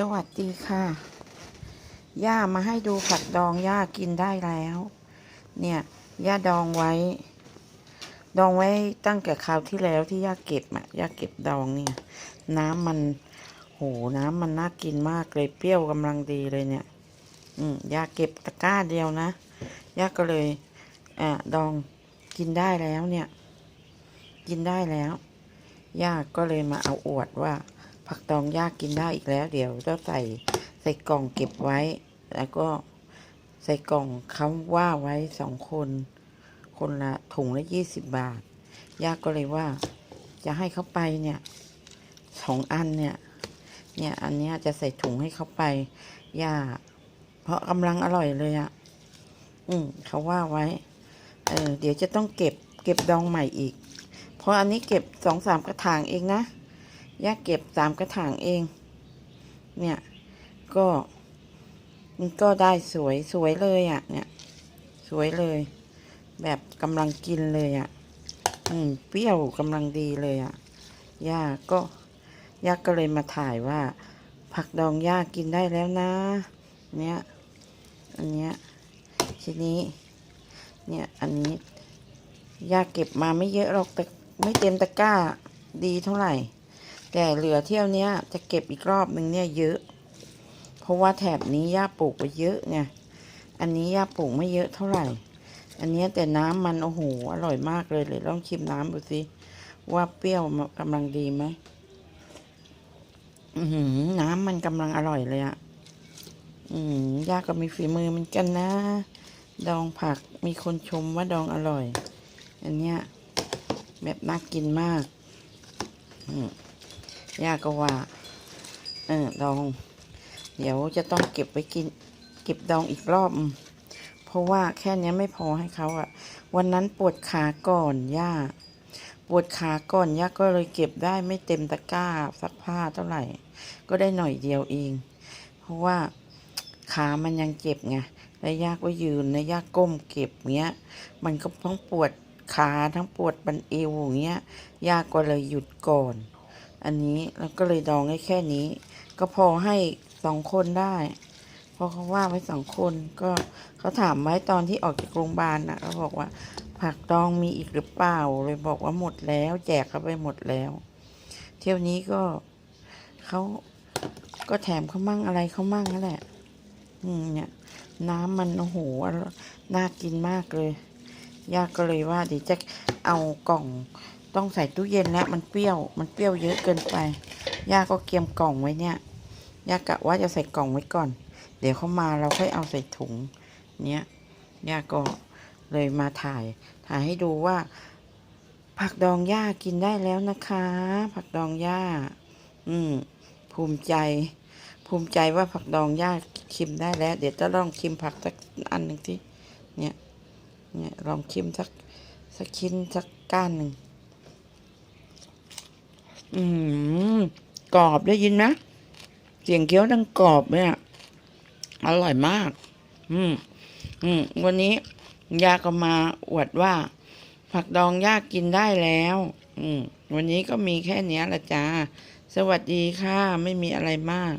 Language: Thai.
สวัสดีค่ะ ย่ามาให้ดูผักดองย่ากินได้แล้ว เนี่ย ย่าดองไว้ ดองไว้ตั้งแต่คราวที่แล้วที่ย่าเก็บอะย่าเก็บดองเนี่ย น้ำมัน โห น้ำมันน่ากินมากเลยเปรี้ยวกำลังดีเลยเนี่ย อืมย่าเก็บตะกร้าเดียวนะ ย่าก็เลยอ่าดองกินได้แล้วเนี่ย กินได้แล้ว ย่าก็เลยมาเอาอวดว่า ผักดองยากกินได้อีกแล้ว เดี๋ยวจะใส่ใส่กล่องเก็บไว้ แล้วก็ใส่กล่องเขาว่าไว้สองคน คนละถุงละยี่สิบบาท ยาก็เลยว่า จะให้เขาไปเนี่ยสองอันเนี่ย เนี่ยอันเนี้ยจะใส่ถุงให้เขาไปย่าเพราะกำลังอร่อยเลยอะ่ะ อืมเขาว่าไว้ เออเดี๋ยวจะต้องเก็บเก็บดองใหม่อีก เพราะอันนี้เก็บสองสามกระถางเองนะ ย่าเก็บสามกระถางเอง เนี่ย ก็มันก็ได้สวยสวยเลยอะ่ะ เนี่ย สวยเลย แบบกำลังกินเลยอะ่ะ อืมเปรี้ยวกำลังดีเลยอะ่ะย่าก็ย่าก็เลยมาถ่ายว่า ผักดองย่ากินได้แล้วนะ เนี่ยอันเนี้ยทีนี้ เนี่ยอันนี้ย่าเก็บมาไม่เยอะหรอกแต่ไม่เต็มตะกร้าดีเท่าไหร่ แต่เหลือเที่ยวนี้จะเก็บอีกรอบนึงเนี่ยเยอะ เพราะว่าแถบนี้ย่าปลูกไปเยอะไงอันนี้ย่าปลูกไม่เยอะเท่าไหร่ อันนี้แต่น้ำมันโอ้โหอร่อยมากเลยเลยลองชิมน้ำดูสิว่าเปรี้ยวกำลังดีไหมอือหือน้ำมันกำลังอร่อยเลยอะอืมย่าก็มีฝีมือเหมือนกันนะ ดองผักมีคนชมว่าดองอร่อย อันเนี้ยแบบน่ากินมาก อืม ย่าก็ว่า เออดอง เดี๋ยวจะต้องเก็บไว้กิน เก็บดองอีกรอบ เพราะว่าแค่เนี้ยไม่พอให้เขาอะวันนั้นปวดขาก่อนย่า ปวดขาก่อนย่าก็เลยเก็บได้ไม่เต็มตะกร้าซักผ้าเท่าไหร่ ก็ได้หน่อยเดียวเอง เพราะว่าขามันยังเจ็บไงแล้วย่าก็ยืนนะย่าก้มเก็บเงี้ย มันก็ทั้งปวดขาทั้งปวดบันเอวอย่างเงี้ยย่าก็เลยหยุดก่อน อันนี้แล้วก็เลยดองให้แค่นี้ ก็พอให้สองคนได้เพราะเขาว่าไว้สองคนก็เขาถามไว้ตอนที่ออกจากโรงพยาบาลนะเขาบอกว่า ผักดองมีอีกหรือเปล่าเลยบอกว่าหมดแล้ว แจกเขาไปหมดแล้ว เที่ยวนี้ก็เขาก็แถมเขามั่งอะไรเขามั่งนั่นแหละ อืมเนี่ย น้ำมันโอ้โหน่ากินมากเลยย่าก็เลยว่าเดี๋ยวจะเอากล่อง ต้องใส่ตู้เย็นแล้วมันเปรี้ยว มันเปรี้ยวเยอะเกินไปย่าก็เกียมกล่องไว้เนี่ยย่ากะว่าจะใส่กล่องไว้ก่อน เดี๋ยวเขามาเราค่อยเอาใส่ถุง เนี้ยย่าก็เลยมาถ่าย ถ่ายให้ดูว่า ผักดองย่ากินได้แล้วนะคะ ผักดองย่า อืม ภูมิใจ ภูมิใจว่าผักดองย่าชิมได้แล้ว เดี๋ยวจะลองชิมผักสักอันหนึ่งที่เนี่ย เนี่ยลองชิมสักสักชิ้นสักก้านหนึ่ง อืมกรอบได้ยินไหมเสียงเคี้ยวดังกรอบเนี่ยอร่อยมาก อืม อืม วันนี้ยาก็มาอวดว่า ผักดองยากินได้แล้ว อืม วันนี้ก็มีแค่นี้ละจ้า สวัสดีค่ะ ไม่มีอะไรมาก